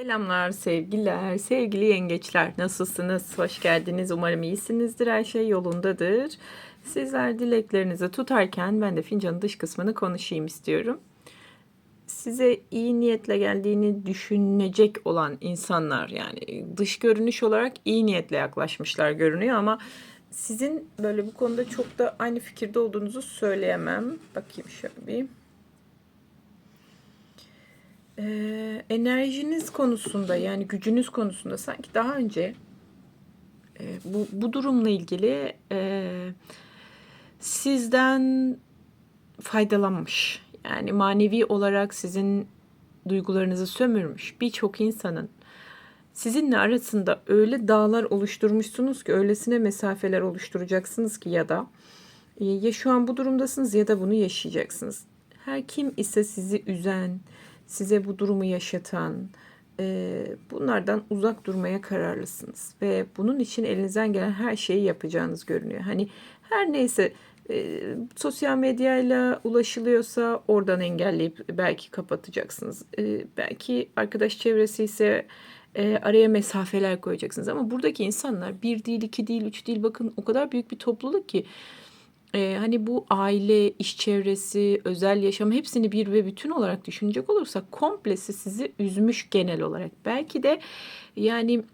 Selamlar, sevgiler, sevgili yengeçler. Nasılsınız? Hoş geldiniz. Umarım iyisinizdir. Her şey yolundadır. Sizler dileklerinizi tutarken ben de fincanın dış kısmını konuşayım istiyorum. Size iyi niyetle geldiğini düşünecek olan insanlar yani dış görünüş olarak iyi niyetle yaklaşmışlar görünüyor ama sizin böyle bu konuda çok da aynı fikirde olduğunuzu söyleyemem. Bakayım şöyle bir. Ee, enerjiniz konusunda yani gücünüz konusunda sanki daha önce e, bu, bu durumla ilgili e, sizden faydalanmış. Yani manevi olarak sizin duygularınızı sömürmüş birçok insanın sizinle arasında öyle dağlar oluşturmuşsunuz ki öylesine mesafeler oluşturacaksınız ki ya da e, ya şu an bu durumdasınız ya da bunu yaşayacaksınız. Her kim ise sizi üzen, size bu durumu yaşatan, e, bunlardan uzak durmaya kararlısınız. Ve bunun için elinizden gelen her şeyi yapacağınız görünüyor. Hani her neyse e, sosyal medyayla ulaşılıyorsa oradan engelleyip belki kapatacaksınız. E, belki arkadaş çevresi ise e, araya mesafeler koyacaksınız. Ama buradaki insanlar bir değil, iki değil, üç değil bakın o kadar büyük bir topluluk ki e, hani bu aile, iş çevresi, özel yaşam hepsini bir ve bütün olarak düşünecek olursak komplesi sizi üzmüş genel olarak. Belki de yani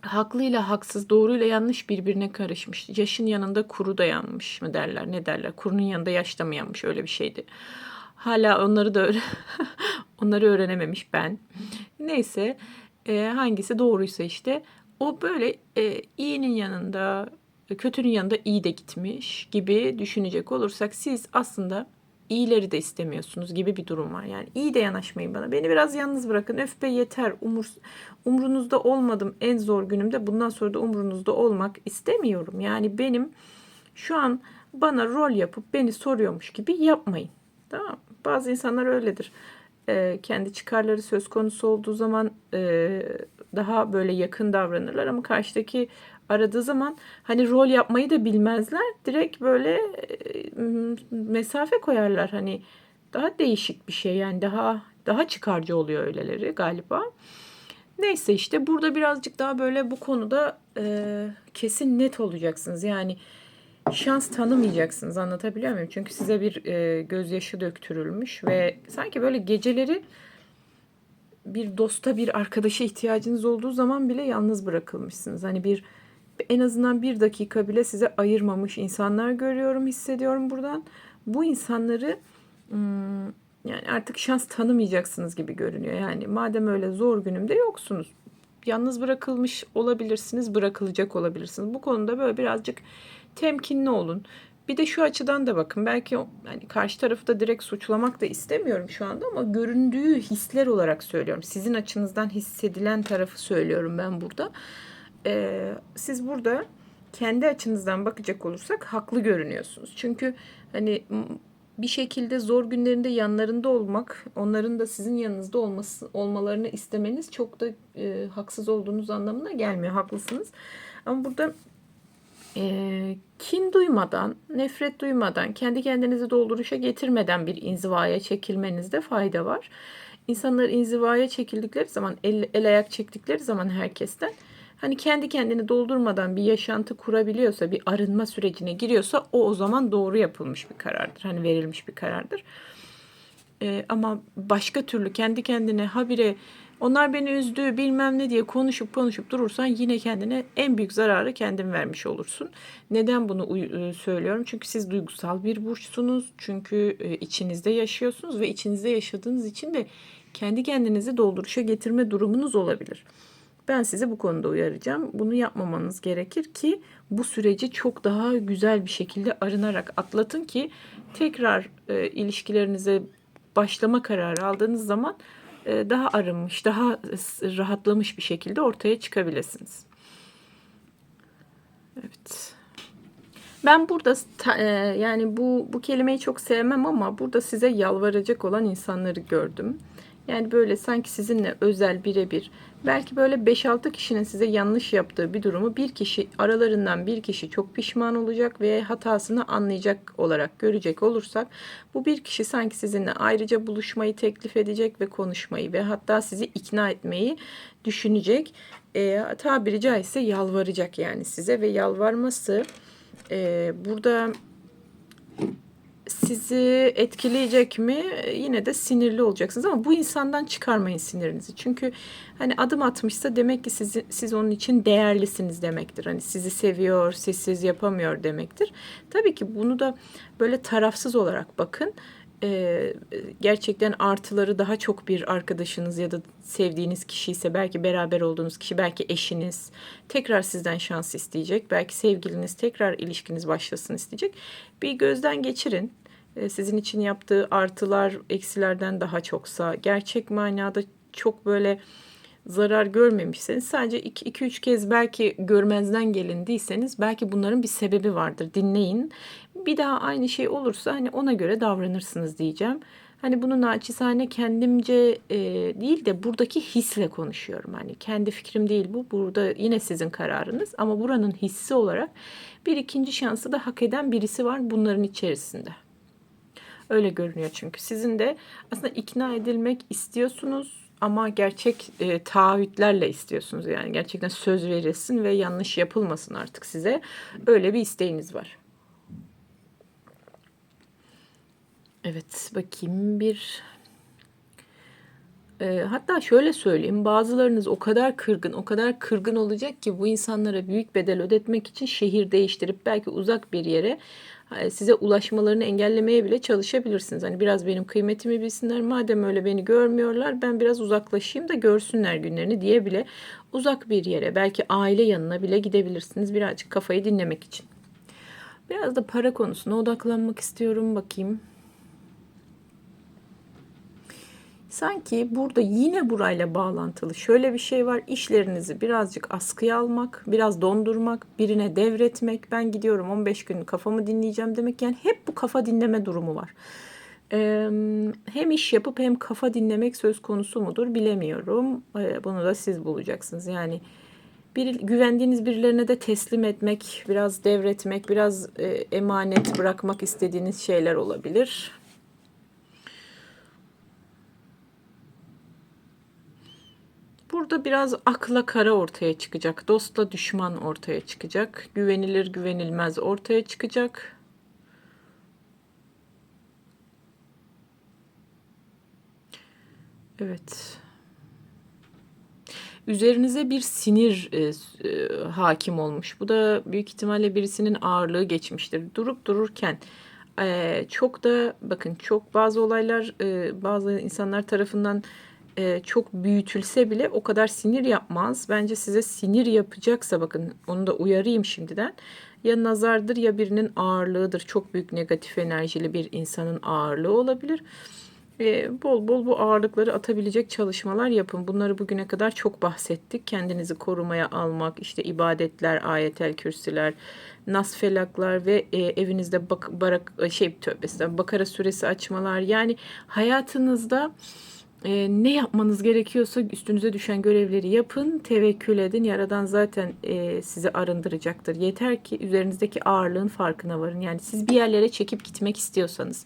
haklıyla haksız, doğruyla yanlış birbirine karışmış. Yaşın yanında kuru da yanmış mı derler, ne derler? Kurunun yanında yaş da mı yanmış öyle bir şeydi. Hala onları da öğren onları öğrenememiş ben. Neyse e, hangisi doğruysa işte o böyle e, iyinin yanında kötünün yanında iyi de gitmiş gibi düşünecek olursak siz aslında iyileri de istemiyorsunuz gibi bir durum var. Yani iyi de yanaşmayın bana. Beni biraz yalnız bırakın. Öf be yeter. Umur, umrunuzda olmadım en zor günümde. Bundan sonra da umrunuzda olmak istemiyorum. Yani benim şu an bana rol yapıp beni soruyormuş gibi yapmayın. Tamam? Bazı insanlar öyledir. Ee, kendi çıkarları söz konusu olduğu zaman e, daha böyle yakın davranırlar ama karşıdaki aradığı zaman hani rol yapmayı da bilmezler. Direkt böyle e, mesafe koyarlar hani daha değişik bir şey yani daha daha çıkarcı oluyor öyleleri galiba. Neyse işte burada birazcık daha böyle bu konuda e, kesin net olacaksınız. Yani şans tanımayacaksınız anlatabiliyor muyum? Çünkü size bir e, gözyaşı döktürülmüş ve sanki böyle geceleri bir dosta bir arkadaşa ihtiyacınız olduğu zaman bile yalnız bırakılmışsınız. Hani bir en azından bir dakika bile size ayırmamış insanlar görüyorum, hissediyorum buradan. Bu insanları hmm, yani artık şans tanımayacaksınız gibi görünüyor. Yani madem öyle zor günümde yoksunuz. Yalnız bırakılmış olabilirsiniz, bırakılacak olabilirsiniz. Bu konuda böyle birazcık temkinli olun. Bir de şu açıdan da bakın. Belki yani karşı tarafı da direkt suçlamak da istemiyorum şu anda ama göründüğü hisler olarak söylüyorum. Sizin açınızdan hissedilen tarafı söylüyorum ben burada e, siz burada kendi açınızdan bakacak olursak haklı görünüyorsunuz. Çünkü hani bir şekilde zor günlerinde yanlarında olmak, onların da sizin yanınızda olması olmalarını istemeniz çok da e, haksız olduğunuz anlamına gelmiyor. Haklısınız. Ama burada e, kin duymadan, nefret duymadan, kendi kendinizi dolduruşa getirmeden bir inzivaya çekilmenizde fayda var. İnsanlar inzivaya çekildikleri zaman, el, el ayak çektikleri zaman herkesten hani kendi kendini doldurmadan bir yaşantı kurabiliyorsa, bir arınma sürecine giriyorsa o o zaman doğru yapılmış bir karardır. Hani verilmiş bir karardır. Ee, ama başka türlü kendi kendine habire onlar beni üzdü bilmem ne diye konuşup konuşup durursan yine kendine en büyük zararı kendin vermiş olursun. Neden bunu e, söylüyorum? Çünkü siz duygusal bir burçsunuz. Çünkü e, içinizde yaşıyorsunuz ve içinizde yaşadığınız için de kendi kendinizi dolduruşa getirme durumunuz olabilir. Ben size bu konuda uyaracağım. Bunu yapmamanız gerekir ki bu süreci çok daha güzel bir şekilde arınarak atlatın ki tekrar e, ilişkilerinize başlama kararı aldığınız zaman daha arınmış, daha rahatlamış bir şekilde ortaya çıkabilirsiniz. Evet. Ben burada e, yani bu bu kelimeyi çok sevmem ama burada size yalvaracak olan insanları gördüm. Yani böyle sanki sizinle özel birebir belki böyle 5-6 kişinin size yanlış yaptığı bir durumu bir kişi aralarından bir kişi çok pişman olacak ve hatasını anlayacak olarak görecek olursak bu bir kişi sanki sizinle ayrıca buluşmayı teklif edecek ve konuşmayı ve hatta sizi ikna etmeyi düşünecek. E, tabiri caizse yalvaracak yani size ve yalvarması e, burada sizi etkileyecek mi? Yine de sinirli olacaksınız ama bu insandan çıkarmayın sinirinizi. Çünkü hani adım atmışsa demek ki siz, siz onun için değerlisiniz demektir. Hani sizi seviyor, sessiz yapamıyor demektir. Tabii ki bunu da böyle tarafsız olarak bakın. Ee, gerçekten artıları daha çok bir arkadaşınız ya da sevdiğiniz kişi ise belki beraber olduğunuz kişi belki eşiniz tekrar sizden şans isteyecek. Belki sevgiliniz tekrar ilişkiniz başlasın isteyecek. Bir gözden geçirin. Ee, sizin için yaptığı artılar eksilerden daha çoksa gerçek manada çok böyle zarar görmemişseniz sadece 2-3 kez belki görmezden gelindiyseniz belki bunların bir sebebi vardır. Dinleyin. Bir daha aynı şey olursa hani ona göre davranırsınız diyeceğim. Hani bunu naçizane kendimce e, değil de buradaki hisle konuşuyorum. Hani kendi fikrim değil bu. Burada yine sizin kararınız ama buranın hissi olarak bir ikinci şansı da hak eden birisi var bunların içerisinde. Öyle görünüyor çünkü. Sizin de aslında ikna edilmek istiyorsunuz ama gerçek e, taahhütlerle istiyorsunuz. Yani gerçekten söz verilsin ve yanlış yapılmasın artık size. Öyle bir isteğiniz var. Evet bakayım bir e, hatta şöyle söyleyeyim bazılarınız o kadar kırgın o kadar kırgın olacak ki bu insanlara büyük bedel ödetmek için şehir değiştirip belki uzak bir yere size ulaşmalarını engellemeye bile çalışabilirsiniz. Hani biraz benim kıymetimi bilsinler. Madem öyle beni görmüyorlar ben biraz uzaklaşayım da görsünler günlerini diye bile uzak bir yere belki aile yanına bile gidebilirsiniz birazcık kafayı dinlemek için. Biraz da para konusuna odaklanmak istiyorum bakayım. Sanki burada yine burayla bağlantılı şöyle bir şey var. İşlerinizi birazcık askıya almak, biraz dondurmak, birine devretmek. Ben gidiyorum 15 gün kafamı dinleyeceğim demek. Yani hep bu kafa dinleme durumu var. Ee, hem iş yapıp hem kafa dinlemek söz konusu mudur bilemiyorum. Ee, bunu da siz bulacaksınız. Yani bir, güvendiğiniz birilerine de teslim etmek, biraz devretmek, biraz e, emanet bırakmak istediğiniz şeyler olabilir. Burada biraz akla kara ortaya çıkacak. Dostla düşman ortaya çıkacak. Güvenilir güvenilmez ortaya çıkacak. Evet. Üzerinize bir sinir e, e, hakim olmuş. Bu da büyük ihtimalle birisinin ağırlığı geçmiştir. Durup dururken e, çok da bakın çok bazı olaylar e, bazı insanlar tarafından e, çok büyütülse bile o kadar sinir yapmaz. Bence size sinir yapacaksa bakın onu da uyarayım şimdiden. Ya nazardır ya birinin ağırlığıdır. Çok büyük negatif enerjili bir insanın ağırlığı olabilir. E, bol bol bu ağırlıkları atabilecek çalışmalar yapın. Bunları bugüne kadar çok bahsettik. Kendinizi korumaya almak, işte ibadetler, ayetel kürsüler, nas felaklar ve e, evinizde bak, barak şey tövbesinden bakara suresi açmalar. Yani hayatınızda e, ne yapmanız gerekiyorsa üstünüze düşen görevleri yapın, tevekkül edin. Yaradan zaten e, sizi arındıracaktır. Yeter ki üzerinizdeki ağırlığın farkına varın. Yani siz bir yerlere çekip gitmek istiyorsanız,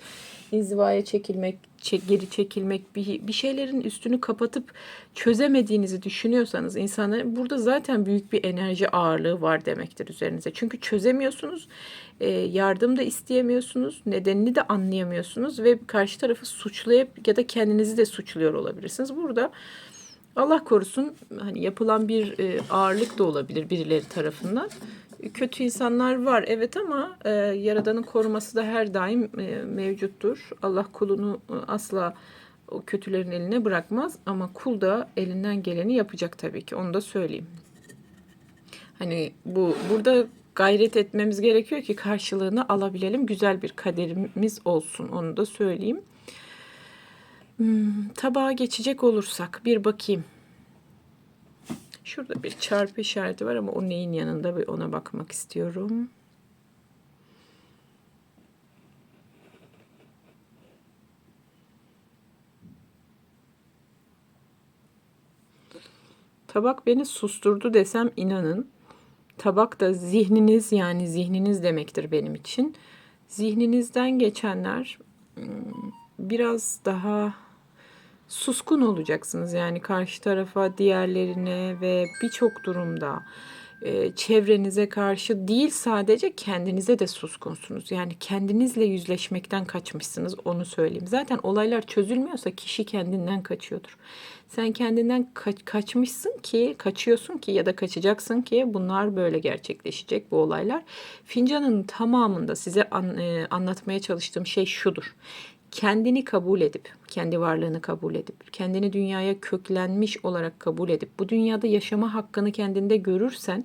inzivaya çekilmek, çek, geri çekilmek, bir, bir şeylerin üstünü kapatıp çözemediğinizi düşünüyorsanız insanların burada zaten büyük bir enerji ağırlığı var demektir üzerinize. Çünkü çözemiyorsunuz, e, yardım da isteyemiyorsunuz, nedenini de anlayamıyorsunuz ve karşı tarafı suçlayıp ya da kendinizi de suçluyor olabilirsiniz. Burada Allah korusun hani yapılan bir e, ağırlık da olabilir birileri tarafından kötü insanlar var evet ama e, Yaradan'ın koruması da her daim e, mevcuttur. Allah kulunu e, asla o kötülerin eline bırakmaz ama kul da elinden geleni yapacak tabii ki. Onu da söyleyeyim. Hani bu burada gayret etmemiz gerekiyor ki karşılığını alabilelim. Güzel bir kaderimiz olsun. Onu da söyleyeyim. Hmm, tabağa geçecek olursak bir bakayım. Şurada bir çarpı işareti var ama o neyin yanında bir ona bakmak istiyorum. Tabak beni susturdu desem inanın. Tabak da zihniniz yani zihniniz demektir benim için. Zihninizden geçenler hmm, biraz daha suskun olacaksınız. Yani karşı tarafa, diğerlerine ve birçok durumda e, çevrenize karşı değil sadece kendinize de suskunsunuz. Yani kendinizle yüzleşmekten kaçmışsınız onu söyleyeyim. Zaten olaylar çözülmüyorsa kişi kendinden kaçıyordur. Sen kendinden ka- kaçmışsın ki, kaçıyorsun ki ya da kaçacaksın ki bunlar böyle gerçekleşecek bu olaylar. Fincanın tamamında size an- e, anlatmaya çalıştığım şey şudur kendini kabul edip, kendi varlığını kabul edip, kendini dünyaya köklenmiş olarak kabul edip, bu dünyada yaşama hakkını kendinde görürsen,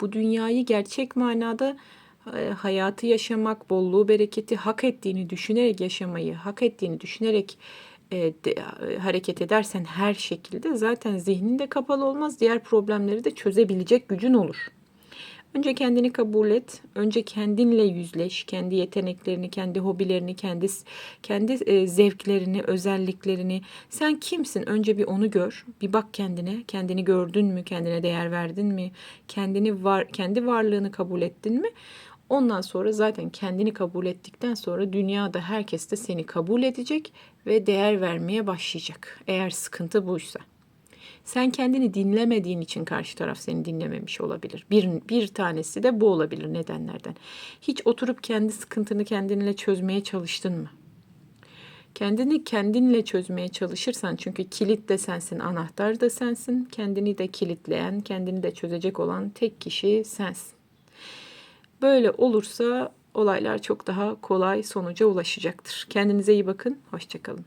bu dünyayı gerçek manada e, hayatı yaşamak, bolluğu, bereketi hak ettiğini düşünerek yaşamayı, hak ettiğini düşünerek e, de, e, hareket edersen her şekilde zaten zihnin de kapalı olmaz, diğer problemleri de çözebilecek gücün olur. Önce kendini kabul et. Önce kendinle yüzleş. Kendi yeteneklerini, kendi hobilerini, kendi kendi e, zevklerini, özelliklerini. Sen kimsin? Önce bir onu gör. Bir bak kendine. Kendini gördün mü? Kendine değer verdin mi? Kendini var kendi varlığını kabul ettin mi? Ondan sonra zaten kendini kabul ettikten sonra dünyada herkes de seni kabul edecek ve değer vermeye başlayacak. Eğer sıkıntı buysa. Sen kendini dinlemediğin için karşı taraf seni dinlememiş olabilir. Bir, bir tanesi de bu olabilir nedenlerden. Hiç oturup kendi sıkıntını kendinle çözmeye çalıştın mı? Kendini kendinle çözmeye çalışırsan çünkü kilit de sensin, anahtar da sensin. Kendini de kilitleyen, kendini de çözecek olan tek kişi sensin. Böyle olursa olaylar çok daha kolay sonuca ulaşacaktır. Kendinize iyi bakın, hoşçakalın.